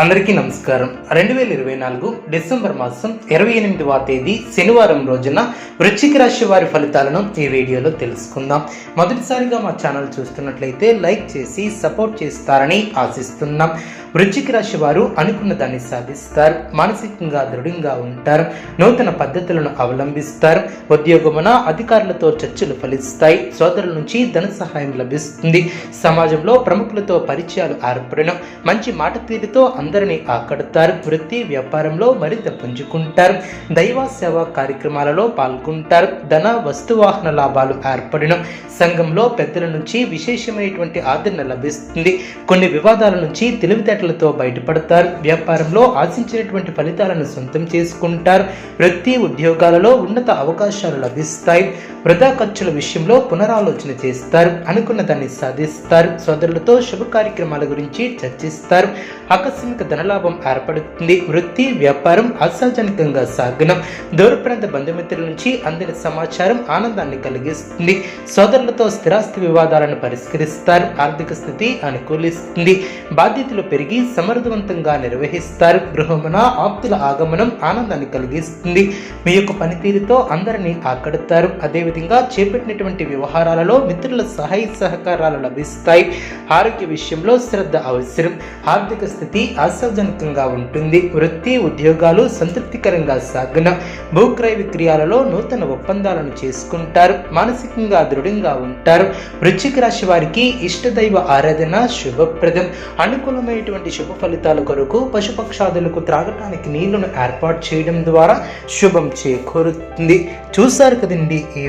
అందరికీ నమస్కారం. రెండు వేల ఇరవై నాలుగు డిసెంబర్ మాసం ఇరవై ఎనిమిదవ తేదీ శనివారం రోజున వృశ్చిక రాశి వారి ఫలితాలను ఈ వీడియోలో తెలుసుకుందాం. మొదటిసారిగా మా ఛానల్ చూస్తున్నట్లయితే లైక్ చేసి సపోర్ట్ చేస్తారని ఆశిస్తున్నాం. వృశ్చిక రాశి వారు అనుకున్న దాన్ని సాధిస్తారు. మానసికంగా దృఢంగా ఉంటారు. నూతన పద్ధతులను అవలంబిస్తారు. ఉద్యోగమున అధికారులతో చర్చలు ఫలిస్తాయి. సోదరుల నుంచి ధన సహాయం లభిస్తుంది. సమాజంలో ప్రముఖులతో పరిచయాలు ఏర్పడడం మంచి మాట తీరుతో అందరినీ ఆకడతారు వృత్తి వ్యాపారంలో మరింత పుంజుకుంటారు. దైవ సేవా కార్యక్రమాలలో పాల్గొంటారు. ధన వస్తువాహన లాభాలు ఏర్పడడం సంఘంలో పెద్దల నుంచి విశేషమైనటువంటి ఆదరణ లభిస్తుంది. కొన్ని వివాదాల నుంచి తెలివితేటలతో బయటపడతారు. వ్యాపారంలో ఆశించినటువంటి ఫలితాలను సొంతం చేసుకుంటారు. వృత్తి ఉద్యోగాలలో ఉన్నత అవకాశాలు లభిస్తాయి. వృధా ఖర్చుల విషయంలో పునరాలోచన చేస్తారు. అనుకున్న దాన్ని సాధిస్తారు. సోదరులతో శుభ కార్యక్రమాల గురించి చర్చిస్తారు. ఆకస్మిక ధనలాభం ఏర్పడుతుంది. వృత్తి వ్యాపారం ఆశాజనకంగా సాగనం. దూరప్రాంత బంధుమిత్రుల నుంచి అందిన సమాచారం ఆనందాన్ని కలిగిస్తుంది. సోదరులతో స్థిరాస్తి వివాదాలను పరిష్కరిస్తారు. ఆర్థిక స్థితి అనుకూలిస్తుంది. బాధ్యతలు పెరిగి సమర్థవంతంగా నిర్వహిస్తారు. గృహమున ఆప్తుల ఆగమనం ఆనందాన్ని కలిగిస్తుంది. మీ యొక్క పనితీరుతో అందరినీ ఆకడతారు. అదేవిధంగా చేపట్టినటువంటి వ్యవహారాలలో మిత్రుల సహాయ సహకారాలు లభిస్తాయి. ఆరోగ్య విషయంలో శ్రద్ధ అవసరం. ఆర్థిక స్థితి ఆశాజనకంగా ఉంటుంది. వృత్తి ఉద్యోగాలు సంతృప్తికరంగా సాగన. భూక్రయ విక్రయాలలో నూతన ఒప్పందాలను చేసుకుంటారు. మానసికంగా దృఢంగా ఉంటారు. వృశ్చిక రాశి వారికి ఇష్టదైవ ఆరాధన శుభప్రదం. అనుకూలమైనటువంటి శుభ ఫలితాల కొరకు పశుపక్షాదులకు త్రాగటానికి నీళ్ళను ఏర్పాటు చేయడం ద్వారా శుభం చేకూరుతుంది. చూశారు కదండి ఈ